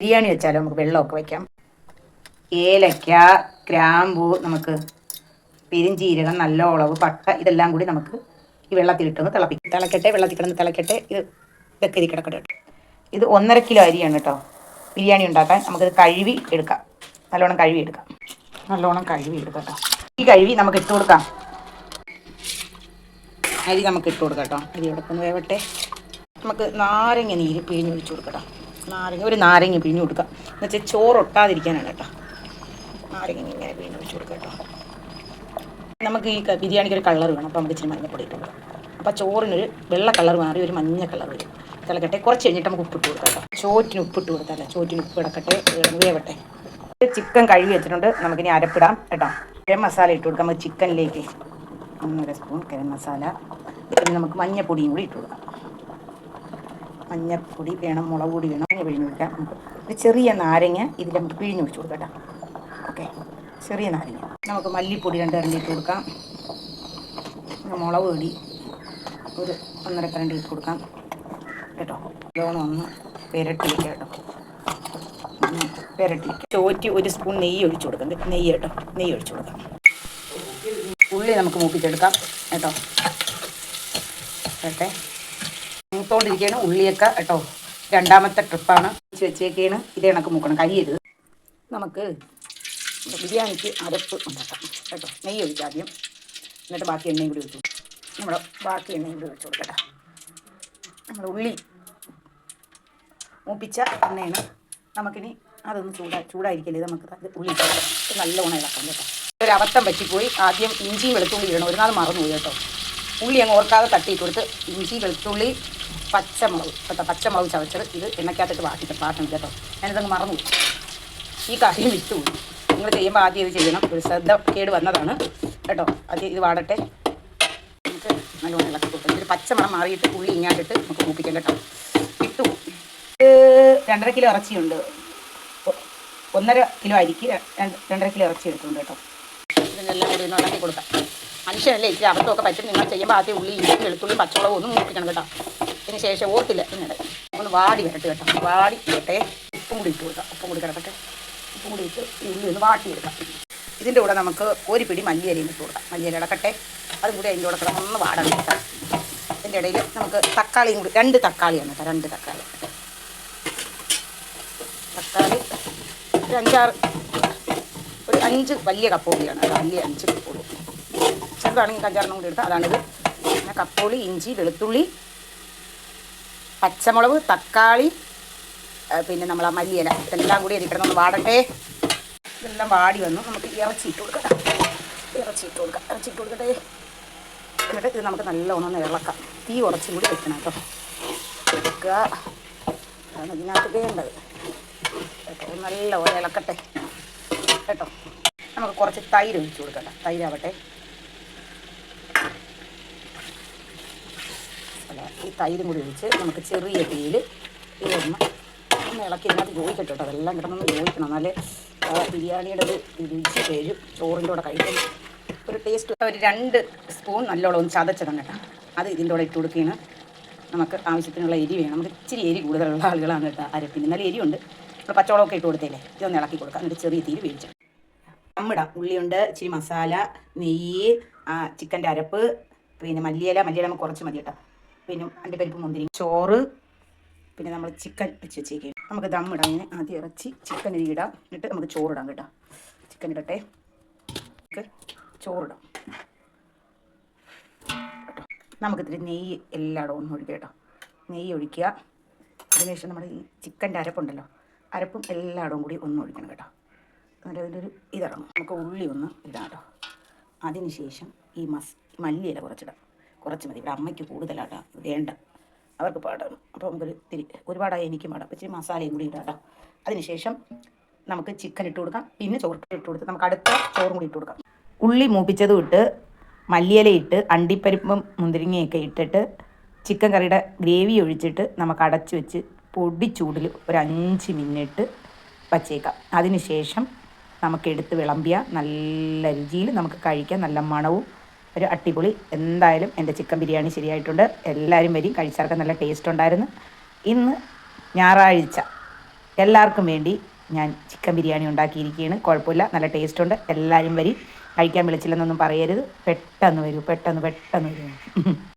ബിരിയാണി വെച്ചാലോ നമുക്ക് വെള്ളമൊക്കെ വയ്ക്കാം. ഏലക്ക ഗ്രാമ്പൂ നമുക്ക് പെരിഞ്ചീരകം നല്ല ഉളവ് പട്ട ഇതെല്ലാം കൂടി നമുക്ക് ഈ വെള്ളത്തിലിട്ടൊന്ന് തിളപ്പിക്കും. തിളക്കട്ടെ വെള്ളത്തിൽ കിടന്ന് തിളക്കട്ടെ. ഇത് ഇതൊക്കെ ഇത് കിടക്കട്ടെ കേട്ടോ. ഇത് ഒന്നര കിലോ അരിയാണ് കേട്ടോ. ബിരിയാണി ഉണ്ടാക്കാൻ നമുക്കിത് കഴുകി എടുക്കാം. നല്ലോണം കഴുകി എടുക്കാം. നല്ലോണം കഴുകി എടുക്കാം കേട്ടോ. ഈ കഴുകി നമുക്ക് ഇട്ട് കൊടുക്കാം. അരി നമുക്ക് ഇട്ട് കൊടുക്കാം കേട്ടോ. അരി എടുക്കുന്ന വേവട്ടെ. നമുക്ക് നാരങ്ങ നീര് പിഴിഞ്ഞ് ഒഴിച്ച് കൊടുക്കട്ടോ നാരങ്ങ ഒരു നാരങ്ങ പിഴിഞ്ഞ് കൊടുക്കുക. എന്ന് വെച്ചാൽ ചോറ് ഒട്ടാതിരിക്കാനാണ് കേട്ടോ. നാരങ്ങ ഇങ്ങനെ പിഴിഞ്ഞ് വെച്ച് കൊടുക്കുക കേട്ടോ. നമുക്ക് ഈ ബിരിയാണിക്ക് ഒരു കളർ വേണം. അപ്പോൾ നമുക്ക് ഇച്ചിരി മഞ്ഞപ്പൊടി ഇട്ട് കൊടുക്കാം അപ്പോൾ ചോറിനൊരു വെള്ള കളർ മാറി ഒരു മഞ്ഞ കളർ വരും. തിളക്കട്ടെ. കുറച്ച് കഴിഞ്ഞിട്ട് നമുക്ക് ഉപ്പിട്ട് കൊടുക്കാം കേട്ടോ. ചോറ്റിന് ഉപ്പിട്ട് കൊടുത്താലേ? ചോറ്റിന് ഉപ്പ് കിടക്കട്ടെ വേവട്ടെ. ചിക്കൻ കഴുകി വെച്ചിട്ടുണ്ട്. നമുക്കിനി അരപ്പിടാം കേട്ടോ. ഗരം മസാല ഇട്ട് കൊടുക്കാം. നമുക്ക് ചിക്കനിലേക്ക് ഒന്നര സ്പൂൺ ഗരം മസാല. പിന്നെ നമുക്ക് മഞ്ഞപ്പൊടിയും കൂടി ഇട്ട് കൊടുക്കാം. മഞ്ഞപ്പൊടി വേണം മുളക് പൊടി വേണം അങ്ങനെ പിഴിഞ്ഞ് കൊടുക്കാം ഒരു ചെറിയ നാരങ്ങ ഇതിൽ നമുക്ക് പിഴിഞ്ഞ് വെച്ച് കൊടുക്കാം ഓക്കെ. ചെറിയ നാരങ്ങ. നമുക്ക് മല്ലിപ്പൊടി രണ്ട് കരണ്ടി ഇട്ട് കൊടുക്കാം. പിന്നെ മുളക് പൊടി ഒരു ഒന്നര കരണ്ടി ഇട്ട് കൊടുക്കാം. കേട്ടോ. ലോണം ഒന്ന് പെരട്ടി കേട്ടോ. പെരട്ടി ചോറ്റി ഒരു സ്പൂൺ നെയ്യ് ഒഴിച്ചു കൊടുക്കാം. നെയ്യ് കേട്ടോ. നെയ്യ് ഒഴിച്ചു കൊടുക്കാം. ഉള്ളി നമുക്ക് മൂപ്പിച്ചെടുക്കാം. കേട്ടോ. കേട്ടെ മൂത്തോണ്ടിരിക്കുകയാണ് ഉള്ളിയൊക്കെ കേട്ടോ രണ്ടാമത്തെ ട്രിപ്പാണ് വെച്ച് വെച്ചേക്കാണ്. ഇതേ കണക്ക് മൂക്കണം. കരിയരുത് നമുക്ക് ബിരിയാണിക്ക് അരപ്പ് ഉണ്ടാക്കാം. കേട്ടോ നെയ്യ് ഒഴിക്കാം ആദ്യം. എന്നിട്ട് ബാക്കി എണ്ണയും കൂടി ഒഴിച്ചു നമ്മുടെ ബാക്കി എണ്ണയും കൂടി ഒഴിച്ചു കൊടുക്കട്ടെ നമ്മുടെ ഉള്ളി മൂപ്പിച്ച എണ്ണയാണ്. നമുക്കിനി അതൊന്ന് ചൂടാ ചൂടായിരിക്കല്ലേ നമുക്ക് ഉള്ളി നല്ല ഉണ ഇളക്കാം കേട്ടോ. ഒരു അബദ്ധം പറ്റിപ്പോയി. ആദ്യം ഇഞ്ചിയും വെളുത്തുള്ളി ഇടണം. ഒരു നാൾ മറന്നുപോയി കേട്ടോ. ഉള്ളി അങ്ങ് ഓർക്കാതെ തട്ടിയിട്ട് കൊടുത്ത് ഇഞ്ചി വെളുത്തുള്ളി പച്ചമുളക് കേട്ടോ പച്ചമുളക് ചവച്ചത് ഇത് എണ്ണയ്ക്കകത്തിട്ട് വാട്ടിട്ട് വാട്ടണം കേട്ടോ. ഞാനിതങ്ങ് മറന്നു ഈ കറിയും വിട്ടുപോയി നിങ്ങൾ ചെയ്യുമ്പോൾ ആദ്യം ഇത് ചെയ്യണം. ഒരു ശ്രദ്ധ കേട് വന്നതാണ് കേട്ടോ. ആദ്യം ഇത് വാടട്ടെ. നമുക്ക് നല്ലോണം ഇളക്കി കൊടുക്കാം. ഇതിൽ പച്ചമണം മാറിയിട്ട് ഉള്ളി ഇങ്ങാട്ടിട്ട് നമുക്ക് മൂപ്പിക്കാം കേട്ടോ. ഇട്ടു രണ്ടര കിലോ ഇറച്ചിയുണ്ട്. ഒന്നര കിലോ അരിക്ക് രണ്ട് രണ്ടര കിലോ ഇറച്ചി എടുത്തുണ്ട് കേട്ടോ. ഇതിനെല്ലാം കൂടി ഒന്ന് ഇളക്കി കൊടുക്കാം. മനുഷ്യനല്ലേ ഇച്ചിരി അവർക്കൊക്കെ പറ്റും നിങ്ങൾ ചെയ്യുമ്പോൾ ആദ്യം ഉള്ളി ഇഞ്ചി വെളുത്തുള്ളി പച്ചമുളകും ഒന്നും മൂപ്പിക്കണം കേട്ടോ. ഇതിന് ശേഷം ഓർത്തില്ല ഇങ്ങനെ ഒന്ന് വാടി വരട്ടെ കേട്ടോ. വാടി വരട്ടെ. ഉപ്പും കൂടി ഇട്ട് കൊടുക്കാം. ഉപ്പും കൂടി കിടക്കട്ടെ. ഉപ്പും കൂടി ഇട്ട് ഉള്ളി ഒന്ന് വാട്ടിയെടുക്കാം. ഇതിന്റെ കൂടെ നമുക്ക് ഒരു പിടി മല്ലിയലയും ഇട്ട് കൊടുക്കാം. മല്ലിയല ഇടക്കട്ടെ അതും കൂടി അതിന്റെ കൂടെ കിടന്ന് വാടാൻ കേട്ടോ ഇതിന്റെ ഇടയിൽ നമുക്ക് തക്കാളിയും കൂടി രണ്ട് തക്കാളിയാണ് കേട്ടോ. രണ്ട് തക്കാളി. തക്കാളി ഒരു അഞ്ചാറ് ഒരു അഞ്ച് വലിയ കപ്പോളിയാണ് അത് വലിയ അഞ്ച് കപ്പോളി. ചെറുതാണെങ്കിൽ അഞ്ചാറെണ്ണം കൂടി എടുത്താൽ അതാണിത്. പിന്നെ കപ്പോളി ഇഞ്ചി വെളുത്തുള്ളി പച്ചമുളക് തക്കാളി പിന്നെ നമ്മൾ ആ മല്ലിയില. ഇതെല്ലാം കൂടി അതിൽ കിടന്നൊന്ന് വാടട്ടെ. ഇതെല്ലാം വാടി വന്നു. നമുക്ക് ഇറച്ചി ഇട്ട് കൊടുക്കാം ഇറച്ചി ഇട്ട് കൊടുക്കാം. ഇറച്ചി ഇട്ട് കൊടുക്കട്ടെ എന്നിട്ട് ഇത് നമുക്ക് നല്ലോണം ഒന്ന് ഇളക്കാം. തീ കുറച്ചും കൂടി വെക്കണം കേട്ടോ. എടുക്കുക അതാണ് ഇതിനകത്ത് വേണ്ടത്. കേട്ടോ നല്ലോണം ഇളക്കട്ടെ. കേട്ടോ. നമുക്ക് കുറച്ച് തൈര് ഒഴിച്ച് കൊടുക്കട്ടെ തൈരാവട്ടെ. ഈ തൈരും കൂടി ഒഴിച്ച് നമുക്ക് ചെറിയ തീയിൽ ഇതൊന്ന് ഒന്ന് ഇളക്കി ഇതിനകത്ത് യോജിക്കട്ടെ കേട്ടോ. അതെല്ലാം കിടന്നൊന്ന് യോജിക്കണം. എന്നാലേ ബിരിയാണിയുടെ ഒരു രുചി വരും ചോറിന്റെ കൂടെ കഴിക്കും ഒരു ടേസ്റ്റ് ഒരു രണ്ട് സ്പൂൺ നല്ലോണം ഒന്ന് ചതച്ചതാണ് കേട്ടോ. അത് ഇതിന്റെ കൂടെ ഇട്ട് കൊടുക്കുകയാണ്. നമുക്ക് ആവശ്യത്തിനുള്ള എരി വേണം. നമുക്ക് ഇച്ചിരി എരി കൂടുതലുള്ള ആളുകളാണ് കേട്ടോ അരപ്പിന്. നല്ല എരിയുണ്ട്. നമ്മൾ പച്ചവളമൊക്കെ ഇട്ട് കൊടുത്തേലേ. ഇതൊന്ന് ഇളക്കി കൊടുക്കാം. എന്നിട്ട് ചെറിയ തീര് വേവിച്ചു നമ്മിടാം ഉള്ളിയുണ്ട് ഇച്ചിരി മസാല നെയ്യ് ചിക്കന്റെ അരപ്പ് പിന്നെ മല്ലിയില. മല്ലിയില നമുക്ക് കുറച്ച് മതി കേട്ടോ. പിന്നെ അണ്ടിപ്പരിപ്പ് മുന്തിരി ചോറ്. പിന്നെ നമ്മൾ ചിക്കൻ വെച്ച് വെച്ചേക്കും. നമുക്ക് ദമ്മിടാം ഇങ്ങനെ ആദ്യം ഇറച്ചി ചിക്കൻ ഇടാം. എന്നിട്ട് നമുക്ക് ചോറിടാം കേട്ടോ. ചിക്കൻ ഇടട്ടെ. ചോറിടാം. നമുക്ക് ഇത്തിരി നെയ്യ് എല്ലായിടവും ഒന്ന് ഒഴിക്കുക കേട്ടോ. നെയ്യ് ഒഴിക്കുക. അതിനുശേഷം നമ്മുടെ ഈ ചിക്കന്റെ അരപ്പുണ്ടല്ലോ അരപ്പും എല്ലായിടവും കൂടി ഒന്ന് ഒഴിക്കണം കേട്ടോ. എന്നിട്ട് അതിന്റെ ഒരു ഇതിറങ്ങും നമുക്ക് ഉള്ളി ഒന്ന് ഇടാം കേട്ടോ. അതിനുശേഷം ഈ മസ് മല്ലിയില കുറച്ചിടാം. കുറച്ച് മതി. ഇവിടെ അമ്മയ്ക്ക് കൂടുതലാട്ടോ. വേണ്ട. അവർക്ക് പാടാണ്. അപ്പോൾ നമുക്കൊരു തിരി ഒരുപാടായി എനിക്കും പാടാം. ഇച്ചിരി മസാലയും കൂടി ഇടാം അതിനുശേഷം ശേഷം നമുക്ക് ചിക്കൻ ഇട്ട് കൊടുക്കാം. പിന്നെ ചോറ് ഇട്ട് കൊടുത്ത് നമുക്ക് അടുത്ത ചോറും കൂടി ഇട്ട് കൊടുക്കാം. ഉള്ളി മൂപ്പിച്ചതും ഇട്ട് മല്ലിയില ഇട്ട് അണ്ടിപ്പരിപ്പും മുന്തിരിങ്ങയൊക്കെ ഇട്ടിട്ട് ചിക്കൻ കറിയുടെ ഗ്രേവി ഒഴിച്ചിട്ട് നമുക്ക് അടച്ച് വെച്ച് പൊടിച്ചൂടിൽ ഒരു അഞ്ച് മിനിറ്റ് വച്ചേക്കാം. അതിനുശേഷം നമുക്ക് എടുത്ത് വിളമ്പിയ നല്ല രുചിയിൽ നമുക്ക് കഴിക്കാം. നല്ല മണവും ഒരു അടിപൊളി. എന്തായാലും എന്റെ ചിക്കൻ ബിരിയാണി ശരിയായിട്ടുണ്ട്. എല്ലാവരും വരും. കഴിച്ചാർക്ക് നല്ല ടേസ്റ്റ് ഉണ്ടായിരുന്നു. ഇന്ന് ഞായറാഴ്ച എല്ലാവർക്കും വേണ്ടി ഞാൻ ചിക്കൻ ബിരിയാണി ഉണ്ടാക്കിയിരിക്കുകയാണ്. കുഴപ്പമില്ല. നല്ല ടേസ്റ്റ് ഉണ്ട്. എല്ലാവരും വരും. കഴിക്കാൻ വിളിച്ചില്ലെന്നൊന്നും പറയരുത്. പെട്ടെന്ന് വരൂ. പെട്ടെന്ന് പെട്ടെന്ന് വരൂ.